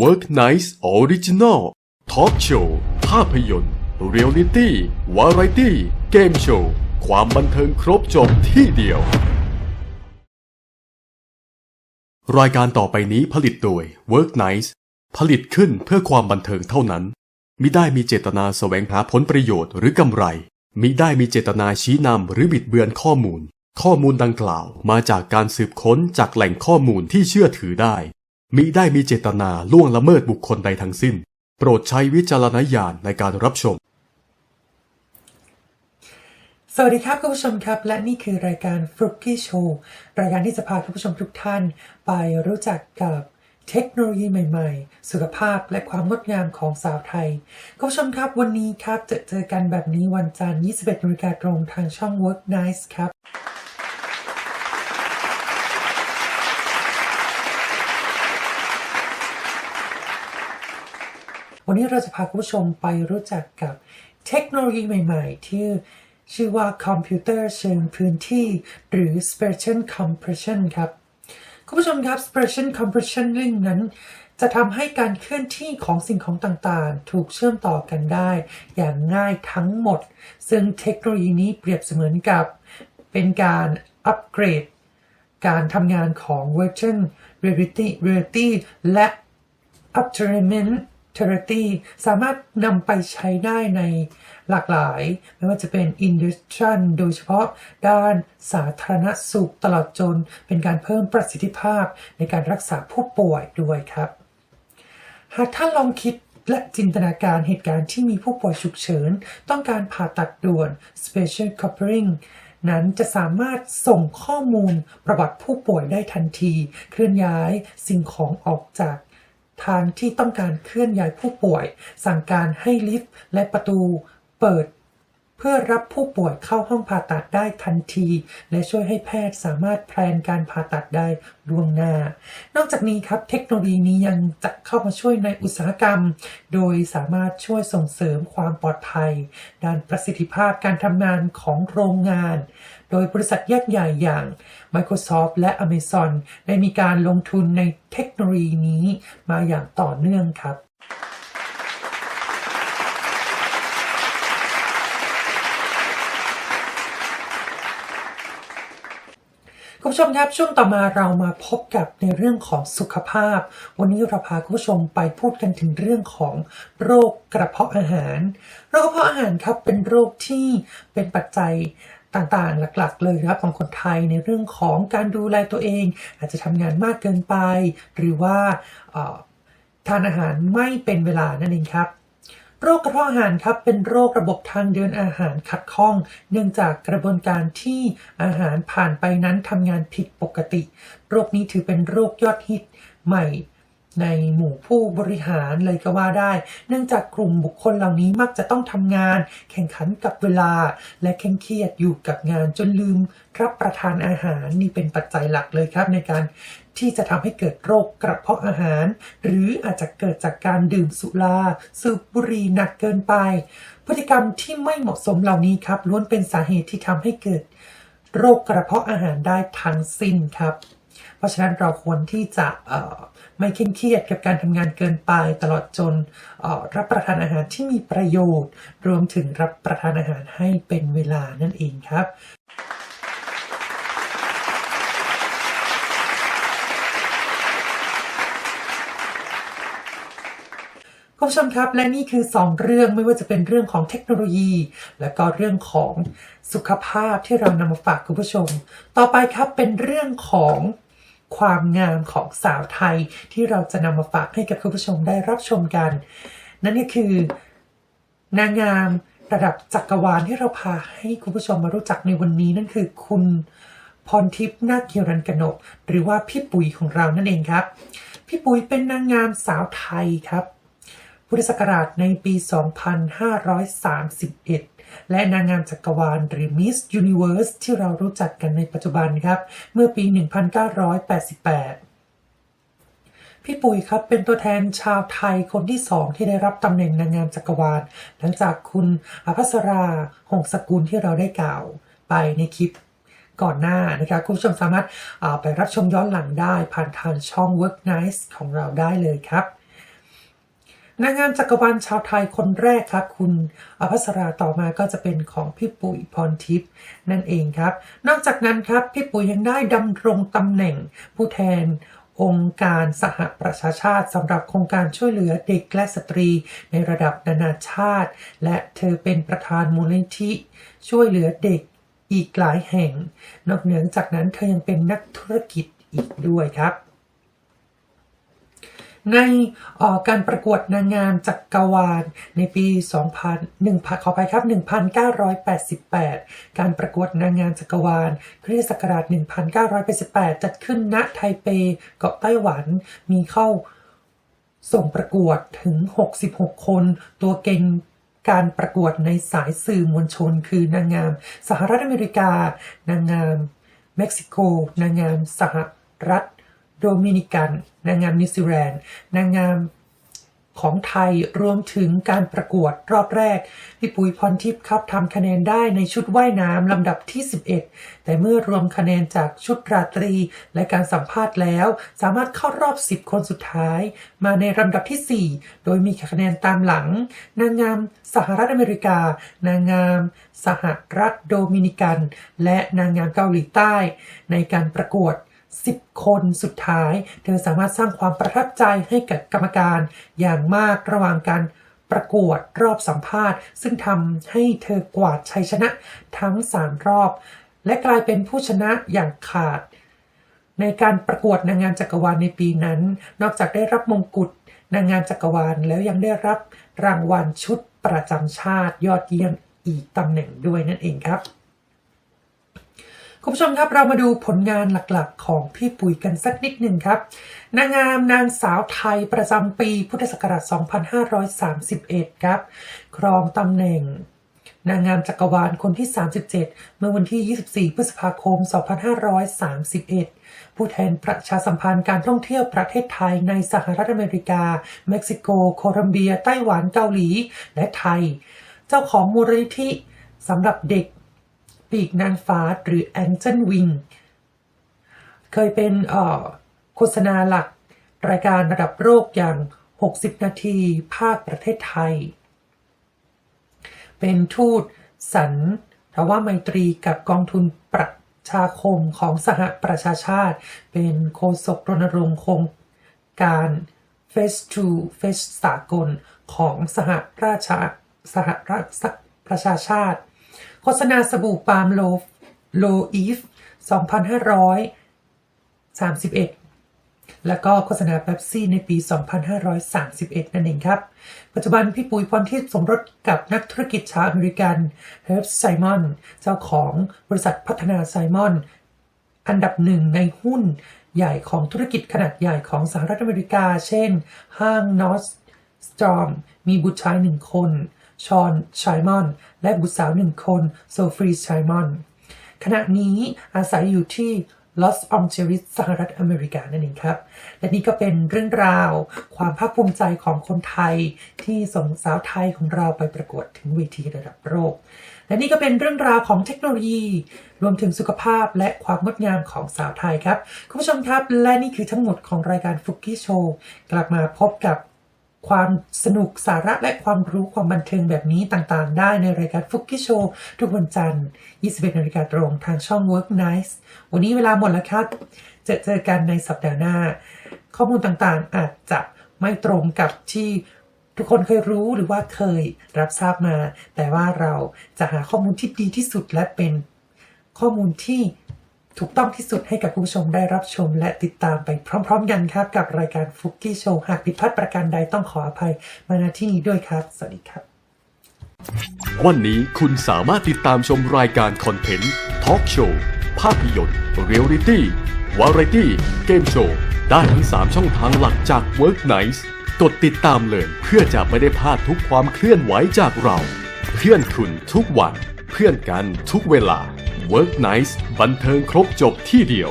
Work Nice Original Talk Show ภาพยนตร์เรียลลิตี้วาไรตี้เกมโชว์ ความบันเทิงครบจบที่เดียว รายการต่อไปนี้ผลิตโดย Work Nice ผลิตขึ้นเพื่อความบันเทิงเท่านั้น มิได้มีเจตนาแสวงหาผลประโยชน์หรือกำไร มิได้มีเจตนาชี้นำหรือบิดเบือนข้อมูล ข้อมูลดังกล่าวมาจากการสืบค้นจากแหล่งข้อมูลที่เชื่อถือได้ มิได้มีเจตนาล่วงละเมิดบุคคลใดทั้งสิ้น โปรดใช้วิจารณญาณในการรับชม สวัสดีครับคุณผู้ชมครับ และนี่คือรายการ f r u k y Show รายการที่จะพาคุณผู้ชมทุกท่าน ไปรู้จักกับเทคโนโลยีใหม่ๆ สุขภาพและความงดงามของสาวไทยคุณผู้ชมครับวันนี้ครับจะเจอกันแบบนี้วันจันทร์ 21นาฬิกาตรงทางช่อง Work Nice ครับ วันนี้เราจะพาคุณผู้ชมไปรู้จักกับเทคโนโลยีใหม่ๆ ที่ชื่อว่าคอมพิวเตอร์เชิงพื้นที่ หรือ Spatial Compression ครับ คุณผู้ชมครับ Spatial Compressioning นั้น จะทำให้การเคลื่อนที่ของสิ่งของต่างๆ ถูกเชื่อมต่อกันได้ อย่างง่ายทั้งหมด ซึ่งเทคโนโลยีนี้เปรียบเสมือนกับเป็นการอัปเกรด การทำงานของ Virtual Reality, Reality และ Augmented Reality สามารถนำไปใช้ได้ในหลากหลาย ไม่ว่าจะเป็น Industry โดยเฉพาะด้านสาธารณสุขตลอดจน เป็นการเพิ่มประสิทธิภาพในการรักษาผู้ป่วยด้วยครับ หากท่านลองคิดและจินตนาการเหตุการณ์ที่มีผู้ป่วยฉุกเฉิน ต้องการผ่าตัดด่วน Special Coupling นั้นจะสามารถส่งข้อมูลประวัติผู้ป่วยได้ทันที เคลื่อนย้ายสิ่งของออกจาก ทางที่ต้องการเคลื่อนย้ายผู้ป่วย สั่งการให้ลิฟต์และประตูเปิด พื่อรับผู้ป่วยเข้าห้องผ่าตัดได้ทันที และช่วยให้แพทย์สามารถแพลนการผ่าตัดได้ล่วงหน้า นอกจากนี้ครับเทคโนโลยีนี้ยังจะเข้ามาช่วยในอุตสาหกรรม โดยสามารถช่วยส่งเสริมความปลอดภัย ด้านประสิทธิภาพการทำงานของโรงงาน โดยบริษัทยักษ์ใหญ่อย่าง Microsoft และ Amazon ได้มีการลงทุนในเทคโนโลยีนี้มาอย่างต่อเนื่องครับ คุณผู้ชมครับช่วงต่อมาเรามาพบกับในเรื่องของสุขภาพ วันนี้เราพาคุณผู้ชมไปพูดกันถึงเรื่องของโรคกระเพาะอาหาร โรคกระเพาะอาหารครับเป็นโรคที่เป็นปัจจัยต่างๆ หลักๆ เลยครับของคนไทยในเรื่องของการดูแลตัวเอง อาจจะทำงานมากเกินไป หรือว่าทานอาหารไม่เป็นเวลานั่นเองครับ โรคกระเพาะอาหารครับเป็นโรคระบบทางเดินอาหารขัดข้อง เนื่องจากกระบวนการที่อาหารผ่านไปนั้นทำงานผิดปกติ โรคนี้ถือเป็นโรคยอดฮิตใหม่ในหมู่ผู้บริหารเลยก็ว่าได้ เนื่องจากกลุ่มบุคคลเหล่านี้มักจะต้องทำงาน แข่งขันกับเวลา และเคร่งเครียดอยู่กับงานจนลืมรับประทานอาหารนี่เป็นปัจจัยหลักเลยครับในการ ที่จะทำให้เกิดโรคกระเพาะอาหาร หรืออาจจะเกิดจากการดื่มสุราสูบบุหรี่หนักเกินไป พฤติกรรมที่ไม่เหมาะสมเหล่านี้ครับ ล้วนเป็นสาเหตุที่ทำให้เกิด โรคกระเพาะอาหารได้ทั้งสิ้นครับ เพราะฉะนั้นเราควรที่จะไม่เคร่งเครียดกับการทำงานเกินไปตลอดจนรับประทานอาหารที่มีประโยชน์ รวมถึงรับประทานอาหารให้เป็นเวลานั่นเองครับ คุณผู้ชมครับและนี่คือ 2 เรื่องไม่ว่าจะเป็นเรื่องของเทคโนโลยี และก็เรื่องของสุขภาพที่เรานำมาฝากคุณผู้ชม ต่อไปครับเป็นเรื่องของความงามของสาวไทยที่เราจะนำมาฝากให้กับคุณผู้ชมได้รับชมกัน นั่นก็คือนางงามระดับจักรวาลที่เราพาให้คุณผู้ชมมารู้จักในวันนี้นั่นคือคุณพรทิพย์นาคเกียรันกนก หรือว่าพี่ปุ๋ยของเรานั่นเองครับ พี่ปุ๋ยเป็นนางงามสาวไทยครับ พุทธศักราชในปี 2531 และนางงามจักรวาลหรือ Miss Universe ที่เรารู้จักกันในปัจจุบันครับ เมื่อปี 1988พี่ปุ๋ยครับเป็นตัวแทนชาวไทยคนที่สองที่ได้รับตำแหน่งนางงามจักรวาล หลังจากคุณอภัสราหงสกุลที่เราได้กล่าวไปในคลิปก่อนหน้านะครับคุณผู้ชมสามารถาไปรับชมย้อนหลังได้ผ่านทางช่อง Work Nice ของเราได้เลยครับ นางงามจักรวาลชาวไทยคนแรกครับ คุณอภัสราต่อมาก็จะเป็นของพี่ปุ๋ยพรทิพย์นั่นเองครับ นอกจากนั้นครับพี่ปุ๋ยยังได้ดำรงตำแหน่งผู้แทนองค์การสหประชาชาติสำหรับโครงการช่วยเหลือเด็กและสตรี ในระดับนานาชาติ และเธอเป็นประธานมูลนิธิช่วยเหลือเด็กอีกหลายแห่ง นอกเหนือจากนั้นเธอยังเป็นนักธุรกิจอีกด้วยครับ ในออการประกวดนางงามจักรวาลในปี 2000 1ขอไปครับ 1988 การประกวดนางงามจักรวาลคริสตศักราช 1988 จัดขึ้นณไทเปเกาะไต้หวันมีเข้าส่งประกวดถึง 66 คน ตัวเก่งการประกวดในสายสื่อมวลชน คือนางงาม สหรัฐอเมริกา นางงาม เม็กซิโก นางงามสหรัฐ โดมินิกัน นางงามนิวซีแลนด์ นางงามของไทยรวมถึงการประกวดรอบแรก พี่ปุ๋ยพรทิพย์ครับทำคะแนนได้ในชุดว่ายน้ำลำดับที่ 11 แต่เมื่อรวมคะแนนจากชุดราตรี และการสัมภาษณ์แล้ว สามารถเข้ารอบ 10 คนสุดท้าย มาในลำดับที่ 4 โดยมีคะแนนตามหลัง นางงามสหรัฐอเมริกา นางงาม สหรัฐโดมินิกัน และนางงามเกาหลีใต้ ในการประกวด 10 คนสุดท้าย เธอสามารถสร้างความประทับใจให้กับกรรมการ อย่างมากระหว่างการประกวดรอบสัมภาษณ์ ซึ่งทำให้เธอกวาดชัยชนะทั้ง 3 รอบ และกลายเป็นผู้ชนะอย่างขาด ในการประกวดนางงามจักรวาลในปีนั้น นอกจากได้รับมงกุฎนางงามจักรวาลแล้วยังได้รับรางวัลชุดประจำชาติยอดเยี่ยมอีกตำแหน่งด้วยนั่นเองครับ คุณผู้ชมครับเรามาดูผลงานหลักๆ ของพี่ปุ๋ยกันสักนิดหนึ่งครับ นางงามนางสาวไทยประจำปีพุทธศักราช 2531 ครับ ครองตำแหน่งนางงามจักรวาลคนที่ 37 เมื่อวันที่ 24 พฤษภาคม 2531 ผู้แทนประชาสัมพันธ์การท่องเที่ยวประเทศไทยในสหรัฐอเมริกา เม็กซิโก โคลัมเบีย ไต้หวัน เกาหลี และไทย เจ้าของมูลนิธิสำหรับเด็ก ปีกนางฟ้าหรือ Angel Wing เคยเป็นออโฆษณาหลักรายการระดับโลกอย่าง 60 นาที ภาคประเทศไทย เป็นทูตสันทว่าไมตรีกับกองทุนประชาคมของสหประชาชาติ เป็นโฆษกรณรงค์โครงการ Face to Face สากลของสหราชาสหราชประชาชาติ โฆษณาสบู่ปาล์มโลโลอีฟ2531 แล้วก็โฆษณาเป๊ปซี่ในปี 2531 นั่นเองครับ ปัจจุบันพี่ปุ๋ยพรทิพย์สมรสกับนักธุรกิจชาวอเมริกันเฮิร์บไซมอนเจ้าของบริษัทพัฒนาไซมอน อันดับหนึ่งในหุ้นใหญ่ของธุรกิจขนาดใหญ่ของสหรัฐอเมริกา เช่น ห้างนอสสตรอมมีบุตรชายหนึ่งคน ชอนชัยมอน และบุตรสาวหนึ่งคน โซฟรีชัยมอน ขณะนี้อาศัยอยู่ที่ลอสอ n เจลิสสหรัฐอเมริกานั่นเองครับ และนี่ก็เป็นเรื่องราว ความภาคภูมิใจของคนไทย ที่ส่งสาวไทยของเราไปประกวดถึงเวทีระดับโลก และนี่ก็เป็นเรื่องราวของเทคโนโลยี รวมถึงสุขภาพและความงดงามของสาวไทยครับ คุณผู้ชมครับ และนี่คือทั้งหมดของรายการฟุกกี้โชว์ กลับมาพบกับ ความสนุกสาระและความรู้ความบันเทิงแบบนี้ต่างๆ ได้ในรายการฟุกกี้โชว์ทุกวันจันทร์ 21นาฬิกาตรงทางช่อง Work Nice วันนี้เวลาหมดแล้วครับ จะเจอกันในสัปดาห์หน้า ข้อมูลต่างๆอาจจะไม่ตรงกับที่ทุกคนเคยรู้หรือว่าเคยรับทราบมา แต่ว่าเราจะหาข้อมูลที่ดีที่สุดและเป็นข้อมูลที่ ถูกต้องที่สุดให้กับคุณผู้ชมได้รับชมและติดตามไปพร้อม ๆ กันครับ กับรายการฟุกกี้โชว์หากผิดพลาดประการใดต้องขออภัยมาณที่นี้ด้วยครับ สวัสดีครับ วันนี้คุณสามารถติดตามชมรายการคอนเทนต์ทอล์กโชว์ภาพยนตร์เรียลลิตี้วาไรตี้เกมโชว์ได้ทั้ง 3 ช่องทางหลักจาก Work Nice กดติดตามเลยเพื่อจะไม่ได้พลาดทุกความเคลื่อนไหวจากเรา เพื่อนคุณทุกวัน เพื่อนกันทุกเวลา Work Nice บันเทิงครบจบที่เดียว